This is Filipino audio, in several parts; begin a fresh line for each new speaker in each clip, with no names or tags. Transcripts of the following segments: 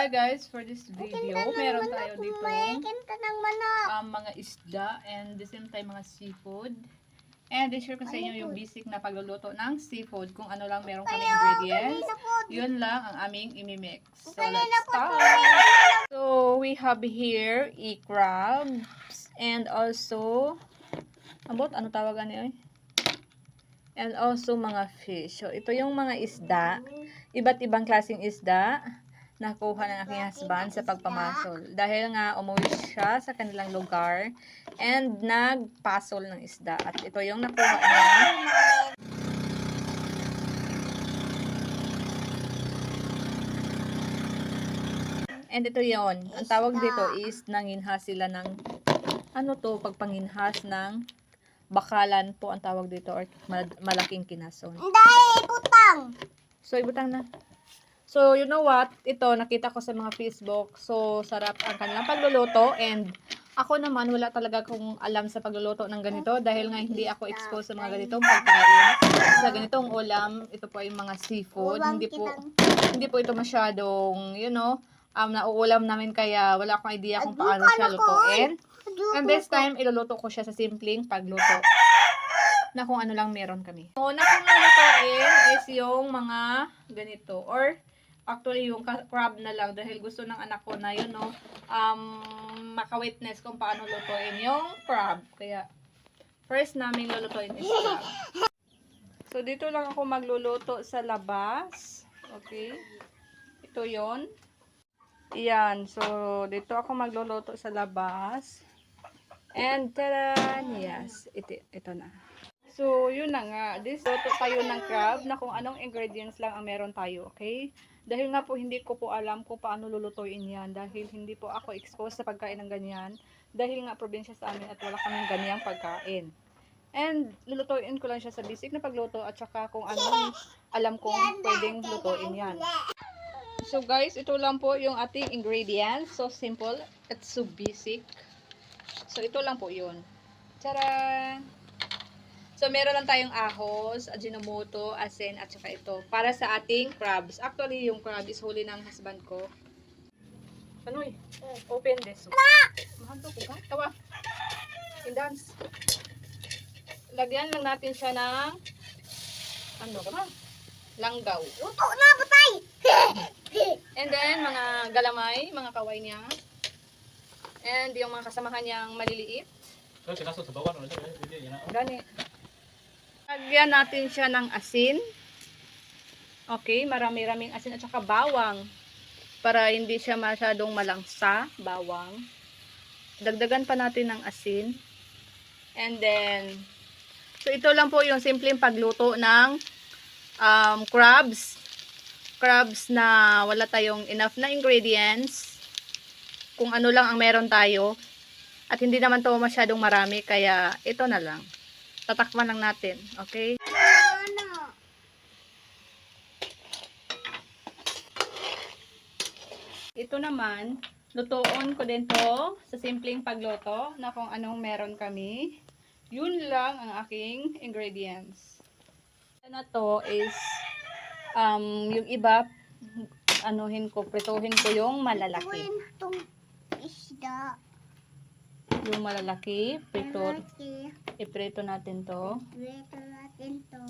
Hi guys, for this video, meron tayo dito um, mga isda and the same time mga seafood. And i-share ko sa inyo yung basic na pagluluto ng seafood kung ano lang meron kami ingredients. Yun lang ang aming imimix. So let's start! So we have here e-crabs and also abot ano tawagan niya eh? And also mga fish. So ito yung mga isda, iba't ibang klaseng isda nakuha ng aking husband sa pagpamasol. Dahil nga umuwi siya sa kanilang lugar and nagpasol ng isda. At ito yung nakuha niya. And ito yon Ang tawag dito is nanginha sila ng ano to, pagpanginhas ng bakalan po ang tawag dito or mal- malaking kinason.
Dahil putang.
So, ibutang na. So, you know what? Ito, nakita ko sa mga Facebook. So, sarap ang kanilang pagluluto. And, ako naman, wala talaga kong alam sa pagluluto ng ganito. Dahil nga, hindi ako exposed sa mga ganitong pagkain. Sa ganitong ulam, ito po yung mga seafood. Hindi po, hindi po ito masyadong, you know, um, nauulam namin kaya wala akong idea kung paano siya lutuin. And this time, iluluto ko siya sa simpleng pagluto na kung ano lang meron kami. So, una kong lulutuin is yung mga ganito. Or, actually, yung crab na lang. Dahil gusto ng anak ko na, yun, no, um, maka-witness kung paano lutuin yung crab. Kaya, first namin lulutuin is crab. So, dito lang ako magluluto sa labas. Okay? Ito yon Yan. So, dito ako magluluto sa labas. And, tadan! Yes. Ito, ito na. So, yun na nga. This, luto tayo ng crab na kung anong ingredients lang ang meron tayo. Okay? Dahil nga po, hindi ko po alam kung paano lulutuin yan. Dahil hindi po ako exposed sa pagkain ng ganyan. Dahil nga probinsya sa amin at wala kaming ganyang pagkain. And, lulutuin ko lang siya sa basic na pagluto at saka kung anong alam kong pwedeng lutuin yan. So guys, ito lang po yung ating ingredients. So simple. It's so basic. So ito lang po yun. Charan! So meron lang tayong ahos, ajinomoto, asin, at saka ito. Para sa ating crabs. Actually, yung crab is huli ng husband ko. Anoy, open this. Mahal to ko ka? Tawa. In dance. Lagyan lang natin siya ng ano ka ba? Langgaw.
Luto na, patay.
And then, mga galamay, mga kaway niya. And yung mga kasamahan niyang maliliit.
Kasi nasa sa bawah, ano siya, na.
Gani. Lagyan natin siya ng asin. Okay, marami-raming asin at saka bawang. Para hindi siya masyadong malangsa, bawang. Dagdagan pa natin ng asin. And then, so ito lang po yung simpleng pagluto ng um, crabs. Crabs na wala tayong enough na ingredients. Kung ano lang ang meron tayo. At hindi naman to masyadong marami, kaya ito na lang. Tatakpan lang natin, okay? Ito naman, lutuon ko din to sa simpleng pagluto na kung anong meron kami. Yun lang ang aking ingredients. Na to is, um, yung iba, anuhin ko, prituhin ko yung malalaki. Yung malalaki, prito,
Malaki.
Iprito natin to.
Dito natin to.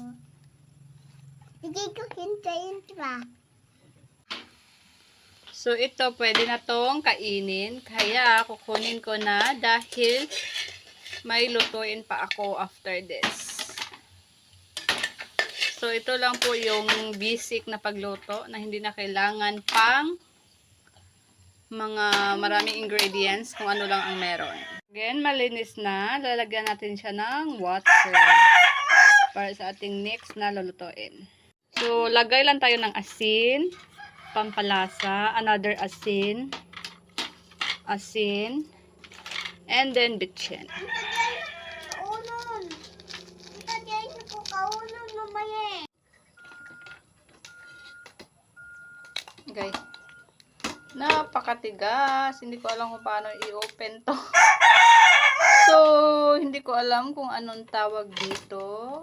Hindi ko hintayin pa.
So, ito, pwede na tong kainin. Kaya, kukunin ko na dahil may lutuin pa ako after this. So, ito lang po yung basic na pagluto na hindi na kailangan pang mga maraming ingredients kung ano lang ang meron. Again, malinis na. Lalagyan natin siya ng water para sa ating next na lulutuin. So, lagay lang tayo ng asin pampalasa, another asin, asin, and then bitchin. Okay. Napakatigas. Hindi ko alam kung paano i-open to. so, hindi ko alam kung anong tawag dito.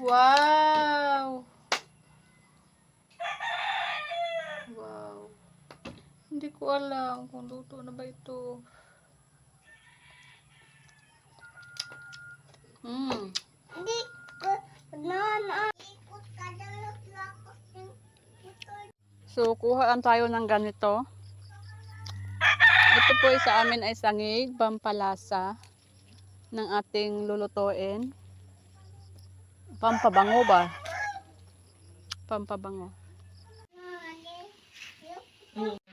Wow! Wow. Hindi ko alam kung luto na ba ito. Mm.
Hindi ko, no, no.
So, kuhaan tayo ng ganito. Ito po sa amin ay sangig, pampalasa ng ating lulutuin. Pampabango ba? Pampabango.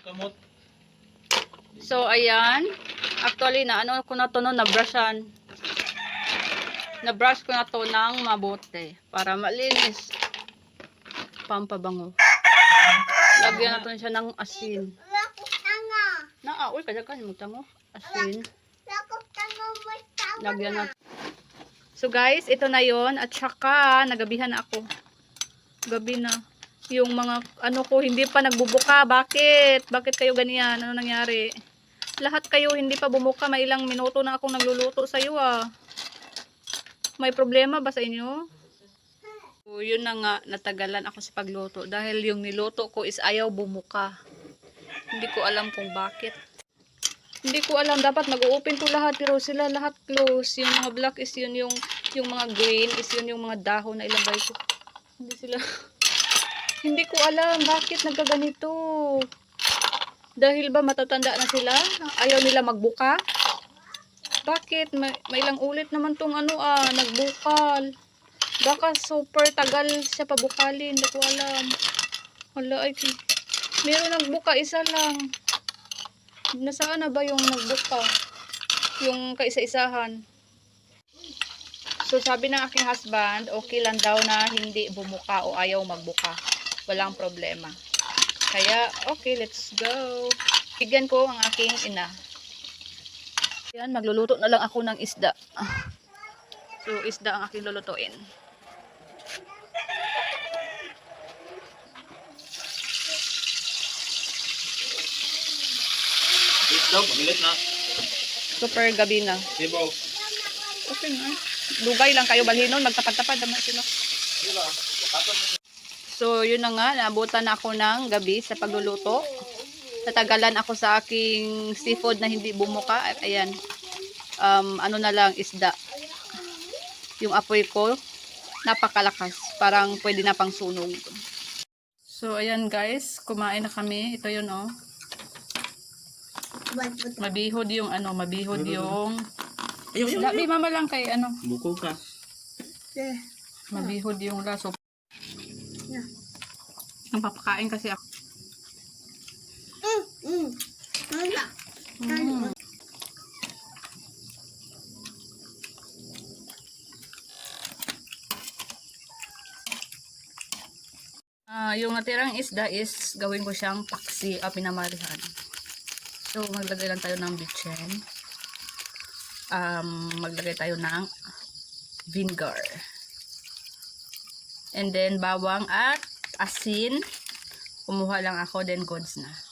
Kamot.
So, ayan. Actually, na ano ko na to no, na-brushan. Na-brush ko na to ng mabuti para malinis. Pampabango. Lagyan natin siya ng asin.
Lakot tanga.
Na, ah, uy, kadagkan mo tango. Asin. Lagyan
na.
natin. So guys, ito na yon At saka, nagabihan na ako. Gabi na. Yung mga, ano ko, hindi pa nagbubuka. Bakit? Bakit kayo ganyan? Ano nangyari? Lahat kayo hindi pa bumuka. May ilang minuto na akong nagluluto sa'yo ah. May problema ba sa inyo? So, yun na nga, natagalan ako sa pagluto. Dahil yung niluto ko is ayaw bumuka. Hindi ko alam kung bakit. Hindi ko alam, dapat mag-open to lahat, pero sila lahat close. Yung mga black is yun, yung, yung mga green is yun, yung mga dahon na ilagay ko. Hindi sila, hindi ko alam, bakit nagkaganito. Dahil ba matatanda na sila? Ayaw nila magbuka? Bakit? May, may ilang ulit naman tong ano ah, nagbukal. Baka super tagal siya pabukalin, hindi ko alam. Wala, ay, meron nagbuka, isa lang. Nasaan na ba yung nagbuka? Yung kaisa-isahan. So sabi ng aking husband, okay lang daw na hindi bumuka o ayaw magbuka. Walang problema. Kaya, okay, let's go. Bigyan ko ang aking ina. Yan, magluluto na lang ako ng isda. So, isda ang aking lulutuin.
Wait daw, magilit na.
Super gabi na.
Sibaw.
Okay nga. Dugay lang kayo balhinon, magtapad-tapad naman sila. So, yun na nga, naabutan na ako ng gabi sa pagluluto. Natagalan ako sa aking seafood na hindi bumuka. Ayan, um, ano na lang, isda. Yung apoy ko, napakalakas. Parang pwede na pang sunog. So, ayan guys, kumain na kami. Ito yun, oh. Mabihod yung, ano, mabihod yung...
Ayaw, ayaw,
Labi, mama lang kay, ano,
Buko ka.
mabihod yung laso. Ang papakain kasi ako.
Mm, mm.
Mm. Ah, yung natirang isda is gawin ko siyang paksi o pinamarihan. So, maglagay lang tayo ng bitchen. Um, maglagay tayo ng vinegar. And then, bawang at asin. Kumuha lang ako, then goods na.